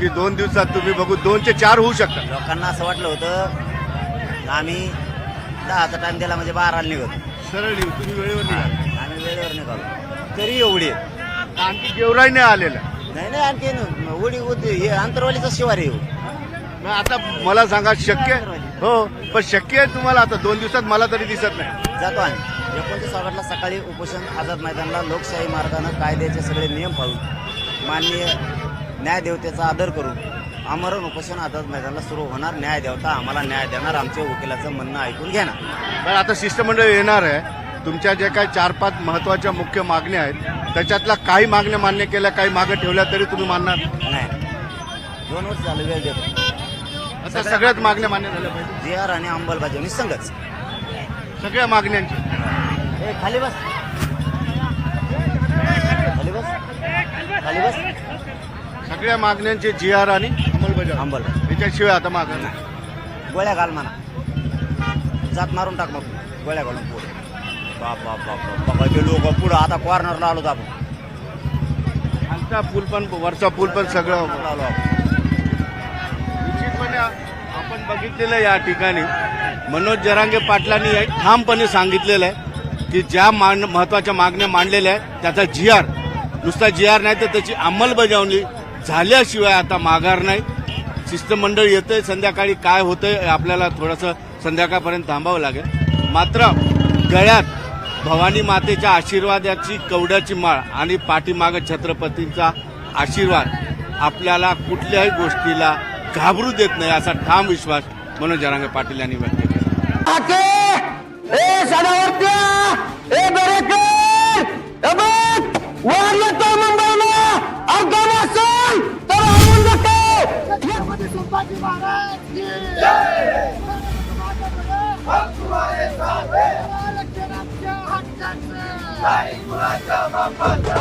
की दोन दिवसात तुम्ही बघू दोनचे चार होऊ शकतात. लोकांना असं वाटलं होतं आम्ही दहाचा टाइम दिला म्हणजे बाराला निघतो. सरळ येऊ तुम्ही वेळेवर निघाल आम्ही वेळेवर निघालो. तरी एवढी आहे. आणखी गेवराई नाही आलेला. नाही नाही आणखी उडी उडी हे आंतरवालीचा शिवार येऊ मग आता मला सांगा शक्य हो पण शक्य आहे तुम्हाला आता दोन दिवसात मला तरी दिसत नाही. जातो आम्ही. एकोणतीस ऑगस्टला सकाळी उपोषण आझाद मैदानाला लोकशाही मार्गानं कायद्याचे सगळे नियम पाळून. माननीय न्यायदेवतेचा आदर करून आमरण उपोषण आझाद मैदानाला सुरू होणार. न्यायदेवता आम्हाला न्याय देणार. आमच्या वकिलाचं म्हणणं ऐकून घेणार पण आता शिष्टमंडळ येणार आहे. तुमच्या जे काही चार पाच महत्त्वाच्या मुख्य मागण्या आहेत त्याच्यातल्या काही मागण्या मान्य केल्या काही मागं ठेवल्या तरी तुम्ही मानणार? नाही. दोन वर्ष झालं वेळ देतो. आता सगळ्याच मागण्या मान्य झाल्या पाहिजे. जी आर आणि अंमलबजावणी संघच. सगळ्या मागण्यांची. खाली बस. खाली बस. खाली बस. सगळ्या मागण्यांचे जी आर आणि अंमलबजावणी. अंमलबजावणी याच्याशिवाय आता मागं नाही. गोळ्या घाल म्हणा. जात मारून टाक मग. गोळ्या घालून पुढे. बाप बाप बाप बाप. बाबा ते लोक पुढं. आता कॉर्नरला आलो आपण. खालचा पूल पण वरचा पूल पण सगळं आलो आपण. निश्चितपणे आपण बघितलेलं आहे या ठिकाणी मनोज जरांगे पाटलांनी ठामपणे सांगितलेलं आहे की ज्या मान महत्त्वाच्या मागण्या मांडलेल्या आहेत त्याचा जी आर नुसता जी आर नाही तर त्याची अंमलबजावणी झाल्याशिवाय आता माघार नाही. शिष्टमंडळ येतंय संध्याकाळी काय होतंय आपल्याला थोडंसं संध्याकाळपर्यंत थांबावं लागेल. मात्र गळ्यात भवानी मातेच्या आशीर्वादाची कवड्याची माळ आणि पाठीमागं छत्रपतींचा आशीर्वाद आपल्याला कुठल्याही गोष्टीला घाबरू देत नाही असा ठाम विश्वास मनोज जरांगे पाटील यांनी व्यक्त केला. हक्काचे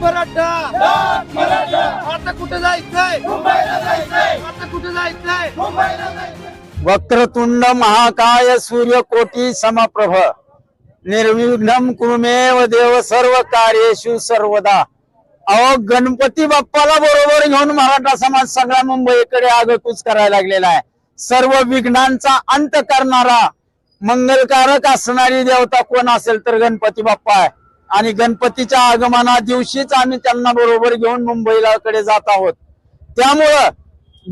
मराठा! आता कुठे जायचंय? आता कुठे जायचंय? वक्रतुंड महाकाय सूर्यकोटी समप्रभ। निर्विघ्नम कुरुमेव देव सर्व कार्येशु सर्वदा। अहो गणपती बाप्पाला बरोबर घेऊन मराठा समाज सगळा मुंबईकडे आगकूच करायला लागलेला आहे. सर्व विघ्नांचा अंत करणारा मंगलकारक असणारी देवता कोण असेल तर गणपती बाप्पा आहे. आणि गणपतीच्या आगमना दिवशीच आम्ही त्यांना बरोबर घेऊन मुंबईला कडे जात आहोत. त्यामुळं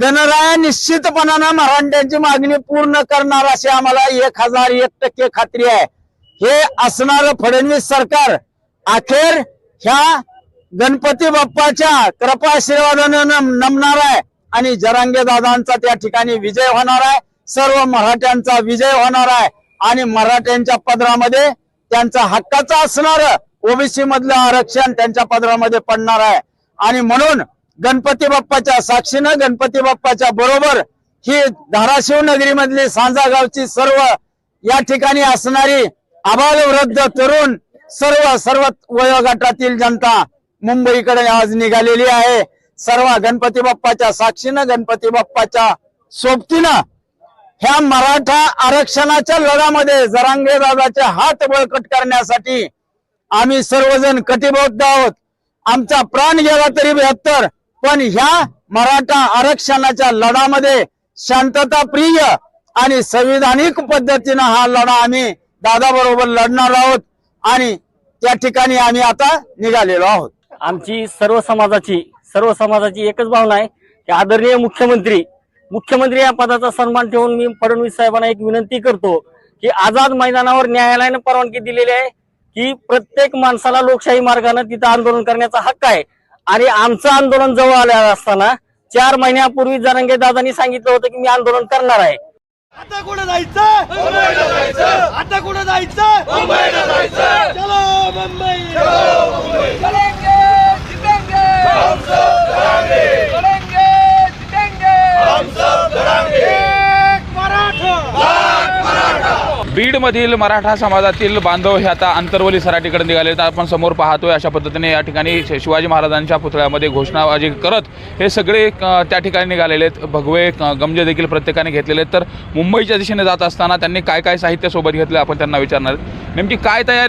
गणराया निश्चितपणानं मराठ्यांची मागणी पूर्ण करणार अशी आम्हाला एक हजार एक टक्के खात्री आहे. हे असणार फडणवीस सरकार अखेर ह्या गणपती बाप्पाच्या कृपा आशीर्वादानं नमणार आहे आणि जरांगे दादांचा त्या ठिकाणी विजय होणार आहे. सर्व मराठ्यांचा विजय होणार आहे आणि मराठ्यांच्या पदरामध्ये त्यांचा हक्काचं असणार ओबीसी मधलं आरक्षण त्यांच्या पदरामध्ये पडणार आहे. आणि म्हणून गणपती बाप्पाच्या साक्षीनं गणपती बाप्पाच्या बरोबर ही धाराशिव नगरी मधली सांजा गावची सर्व या ठिकाणी असणारी आबाल वृद्ध तरुण सर्व सर्व वयोगटातील जनता मुंबईकडे आज निघालेली आहे. सर्व गणपती बाप्पाच्या साक्षीनं गणपती बाप्पाच्या सोबतीनं ह्या मराठा आरक्षणाच्या लढ्यामध्ये जरांगे दादाचे हात बळकट करण्यासाठी आम्ही सर्वजण कटिबद्ध आहोत. आमचा प्राण गेला तरी बेहत्तर. पण ह्या मराठा आरक्षणाच्या लढामध्ये शांतता प्रिय आणि संविधानिक पद्धतीनं हा लढा आम्ही दादा बरोबर लढणार आहोत आणि त्या ठिकाणी आम्ही आता निघालेलो आहोत. आमची सर्व समाजाची सर्व समाजाची एकच भावना आहे की आदरणीय मुख्यमंत्री मुख्यमंत्री या पदाचा सन्मान ठेवून मी फडणवीस साहेबांना एक विनंती करतो की आझाद मैदानावर न्यायालयानं परवानगी दिलेली आहे की प्रत्येक माणसाला लोकशाही मार्गाने तिथं आंदोलन करण्याचा हक्क आहे. आणि आमचं आंदोलन जवळ आलं असताना चार महिन्यापूर्वी जरंगे दादांनी सांगितलं होतं की मी आंदोलन करणार आहे. आता कुठे जायचं? आता कुठे जायचं? चलो मुंबई. बीडमधील मराठा समाजातील बांधव हे आता अंतर्वली सराटीकडे निघाले तर आपण समोर पाहतोय अशा पद्धतीने या ठिकाणी शिवाजी महाराजांच्या पुतळ्यामध्ये घोषणाबाजी करत हे सगळे त्या ठिकाणी निघालेले आहेत. भगवे गमजे देखील प्रत्येकाने घेतलेले आहेत. तर मुंबईच्या दिशेने जात असताना त्यांनी काय काय साहित्य सोबत घेतलं आपण त्यांना विचारणार नेमकी काय तयारी